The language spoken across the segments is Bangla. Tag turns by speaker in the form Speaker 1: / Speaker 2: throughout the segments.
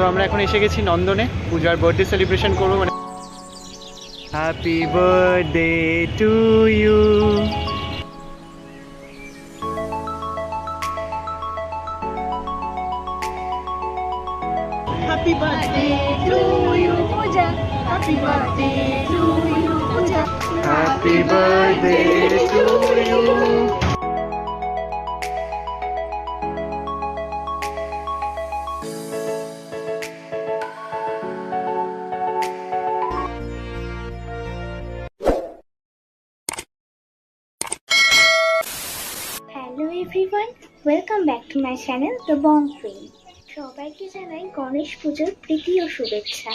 Speaker 1: তো আমরা এখন এসে গেছি নন্দনে। পূজার বার্থডে সেলিব্রেশন করব মানে happy birthday to you
Speaker 2: Happy birthday to you, Pooja. Happy birthday to you, Pooja.
Speaker 1: Happy birthday to you
Speaker 2: everyone welcome back to my channel the Bong queen সবাইকে জানাই গণেশ পুজোর প্রীতি ও শুভেচ্ছা।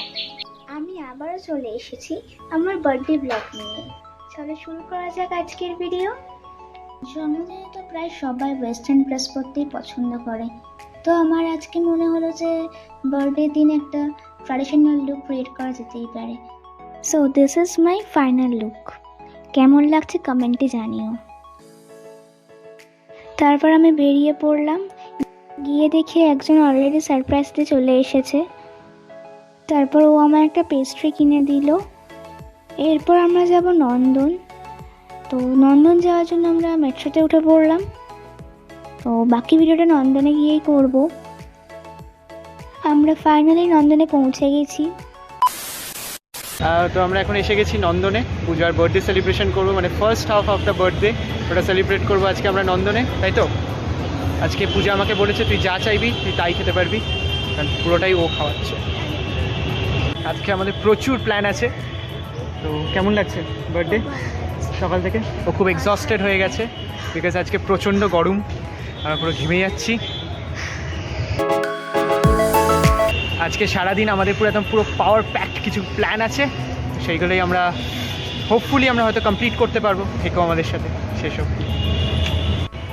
Speaker 2: আমি আবারও চলে এসেছি আমার বার্থডে ব্লগ নিয়ে। চলো শুরু করা যাক আজকের ভিডিও জন্মদিনে তো প্রায় সবাই ওয়েস্টার্ন ড্রেস পরতেই পছন্দ করে। তো আমার আজকে মনে হলো যে বার্থডে দিন একটা ট্র্যাডিশনাল লুক ক্রিয়েট করা যেতেই পারে। So this is my final look কেমন লাগছে কমেন্টে জানিও। তারপর আমি বেরিয়ে পড়লাম। গিয়ে দেখি একজন অলরেডি সারপ্রাইজ দিয়ে চলে এসেছে। তারপর ও আমার একটা পেস্ট্রি কিনে দিল। এরপর আমরা যাব নন্দন। তো নন্দন যাওয়ার জন্য আমরা মেট্রোতে উঠে পড়লাম। তো বাকি ভিডিওটা নন্দনে গিয়েই করব। আমরা ফাইনালি নন্দনে পৌঁছে গেছি।
Speaker 1: তো আমরা এখন এসে গেছি নন্দনে। পূজার বার্থডে সেলিব্রেশন করব। মানে first half of the birthday ওটা সেলিব্রেট করব আজকে আমরা নন্দনে, তাই তো? আজকে পূজা আমাকে বলেছে, তুই যা চাইবি, তুই তাই খেতে পারবি। কারণ পুরোটাই ও খাওয়াচ্ছে। আজকে আমাদের প্রচুর প্ল্যান আছে। তো কেমন লাগছে বার্থডে সকাল থেকে? ও খুব এক্সস্টেড হয়ে গেছে বিকজ আজকে প্রচণ্ড গরম। আমরা পুরো ঘেমে যাচ্ছি। আজকে সারাদিন আমাদের পুরো একদম পুরো পাওয়ার প্যাকড কিছু প্ল্যান আছে। সেইগুলোই আমরা হোপফুলি আমরা হয়তো কমপ্লিট করতে পারব থেকেও আমাদের সাথে। সেসব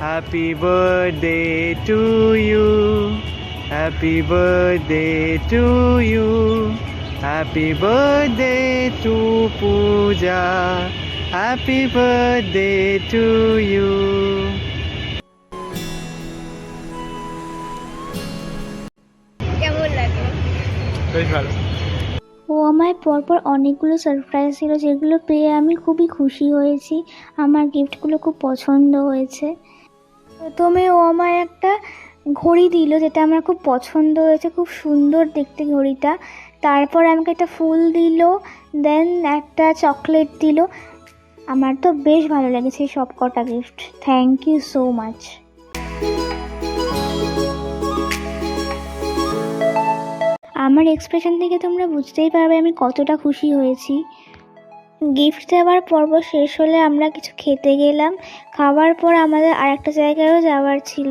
Speaker 1: happy birthday to you happy birthday to you happy birthday to Puja happy birthday to you
Speaker 2: কেমন লাগে
Speaker 1: বেশ ভালো
Speaker 2: ও আমায় পরপর অনেকগুলো সারপ্রাইজ ছিল যেগুলো পেয়ে আমি খুবই খুশি হয়েছি। আমার গিফটগুলো খুব পছন্দ হয়েছে। প্রথমে ও আমায় একটা ঘড়ি দিল, যেটা আমার খুব পছন্দ হয়েছে, খুব সুন্দর দেখতে ঘড়িটা। তারপর আমাকে একটা ফুল দিল দেন একটা চকলেট দিল। আমার তো বেশ ভালো লেগেছে সব কটা gift thank you so much আমার এক্সপ্রেশন থেকে তোমরা বুঝতেই পারবে আমি কতটা খুশি হয়েছি। গিফট দেওয়ার পর্ব শেষ হলে আমরা কিছু খেতে গেলাম। খাওয়ার পর আমাদের আরেকটা জায়গায়ও যাওয়ার ছিল।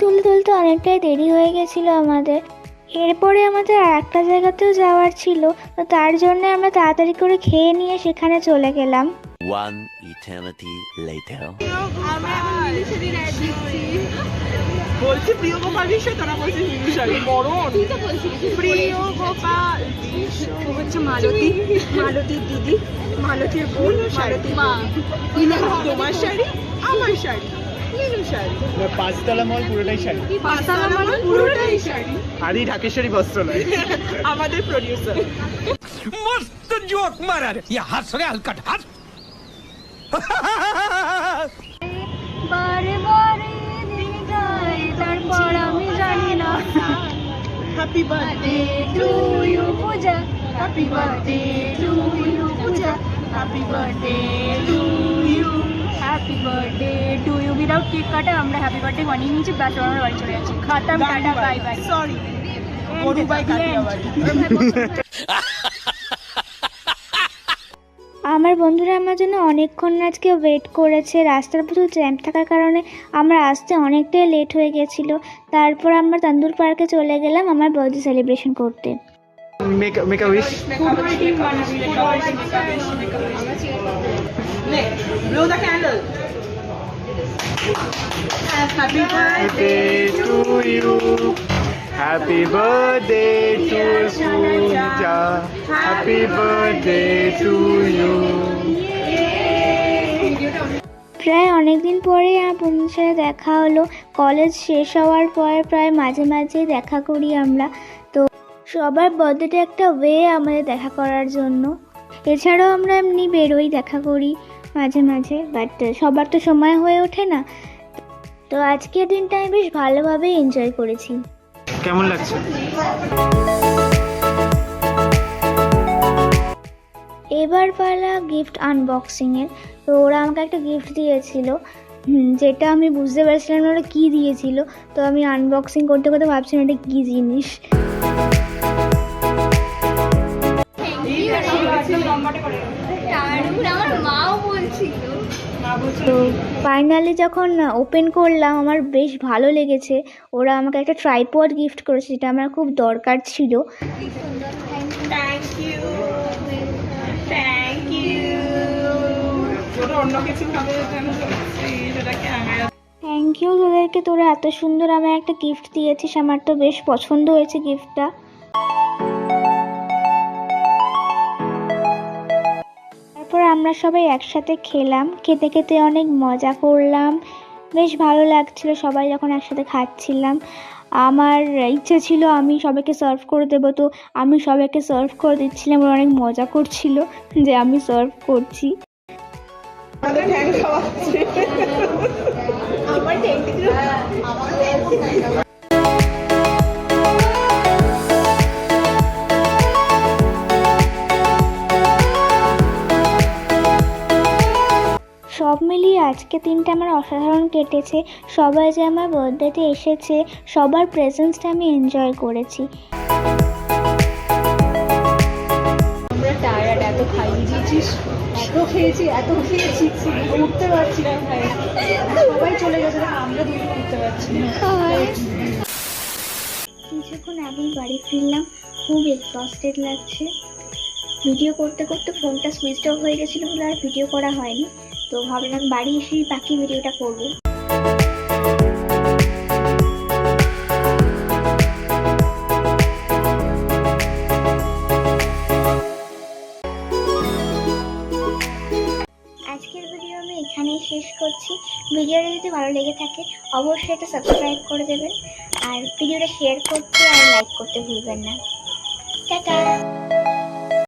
Speaker 2: তুলতে তুলতে অনেকটাই দেরি হয়ে গেছিল আমাদের। এরপরে আমাদের আর একটা জায়গাতেও যাওয়ার ছিল তো তার জন্য আমরা তাড়াতাড়ি করে খেয়ে নিয়ে সেখানে চলে গেলাম।
Speaker 3: One eternity later.
Speaker 4: বলছি প্রিয় গোপাল বিশ্ব তোরা বলছিস মিনুষারি মরণ প্রিয় গোপাল হচ্ছে মালতী মালতীর দিদি মালতীর বোন মালতীর মা তোমার শাড়ি? আমার শাড়ি।
Speaker 1: পাঁচতলা মল পুরোটাই শাড়ি।
Speaker 4: পাঁচতলা মল? পুরোটাই শাড়ি।
Speaker 1: আদি ঢাকেশ্বরী বস্ত্রালয়
Speaker 4: আমাদের প্রোডিউসার
Speaker 5: মস্ত জোক মারার। ইয়া হাস রে হালকা হাস
Speaker 2: বারে বারে দিন যায় তারপর আমি জানি না।
Speaker 4: Happy birthday
Speaker 2: to you Puja
Speaker 4: happy birthday to you Puja happy birthday to you
Speaker 6: happy birthday without cake কাটা আমরা হ্যাপি বার্থডে বানিয়ে নিয়েছি ব্যাস আমরা বাড়ি চলে যাচ্ছি খাতাম টাটা বাই বাই
Speaker 4: সরি
Speaker 2: আমার বন্ধুরা আমার জন্য অনেকক্ষণ আজকে ওয়েট করেছে রাস্তার প্রচুর জ্যাম থাকার কারণে আমরা আসতে অনেকটাই লেট হয়ে গেছিল তারপর আমরা তান্দুর পার্কে চলে গেলাম আমার বার্থডে সেলিব্রেশন করতে
Speaker 4: Blow the candle. Happy birthday
Speaker 1: birthday to you. Happy birthday to happy birthday to you
Speaker 2: প্রায় অনেকদিন পরে আমার বন্ধুদের সাথে দেখা হলো। কলেজ শেষ হওয়ার পর প্রায় মাঝে মাঝে দেখা করি আমরা। তো সবার বার্থডেটা একটা ওয়ে আমাদের দেখা করার জন্য। এছাড়াও আমরা এমনি বেরোই দেখা করি। মাঝে মাঝে বাট সবার তো সময় হয়ে ওঠে না। তো আজকের দিনটা আমি বেশ ভালোভাবে এনজয় করেছি।
Speaker 1: কেমন লাগছে?
Speaker 2: এবার পালা গিফট আনবক্সিংয়ের তো ওরা আমাকে একটা গিফট দিয়েছিল। যেটা আমি বুঝতে পারছিলাম না ওরা কী দিয়েছিল। তো আমি আনবক্সিং করতে করতে ভাবছিলাম এটা কী জিনিস। তো ফাইনালি যখন ওপেন করলাম, আমার বেশ ভালো লেগেছে। ওরা আমাকে একটা ট্রাইপড গিফট করেছে, যেটা আমার খুব দরকার ছিল।
Speaker 4: থ্যাংক ইউ
Speaker 2: তোদেরকে তোরা এত সুন্দর আমার একটা গিফট দিয়েছিস, আমার তো বেশ পছন্দ হয়েছে গিফটটা আমরা সবাই একসাথে খেলাম, খেতে খেতে অনেক মজা করলাম। বেশ ভালো লাগছিল সবাই যখন একসাথে খাচ্ছিলাম। আমার ইচ্ছে ছিল আমি সবাইকে সার্ভ করে দেবো, তো আমি সবাইকে সার্ভ করে দিচ্ছিলাম। ওরা অনেক মজা করছিল যে আমি সার্ভ করছি।
Speaker 4: আমার
Speaker 2: সব মিলিয়ে আজকে দিনটা আমার অসাধারণ কেটেছে। সবাই যে আমার বার্থডেতে এসেছে সবার প্রেজেন্সটা আমি এনজয় করেছি।
Speaker 6: আমরা টায়ার্ড এত খাইয়ে দিয়েছিস এত খেয়েছি এত খেয়েছি উঠতে পারছি না ভাই। সবাই চলে গেছে আমরা দুটো উঠতে পারছি
Speaker 2: কিছুক্ষণ আগেই বাড়ি ফিরলাম খুব এক্সস্টেড লাগছে। ভিডিও করতে করতে ফোনটা সুইচ অফ হয়ে গেছিল বলে আর ভিডিও করা হয়নি। তো ভাবলাম বাড়ি এসেই বাকি ভিডিওটা করব। আজকের ভিডিও আমি এখানেই শেষ করছি। ভিডিওটা যদি ভালো লেগে থাকে, অবশ্যই এটা সাবস্ক্রাইব করে দেবেন। আর ভিডিওটা শেয়ার করতে আর লাইক করতে ভুলবেন না। টাটা!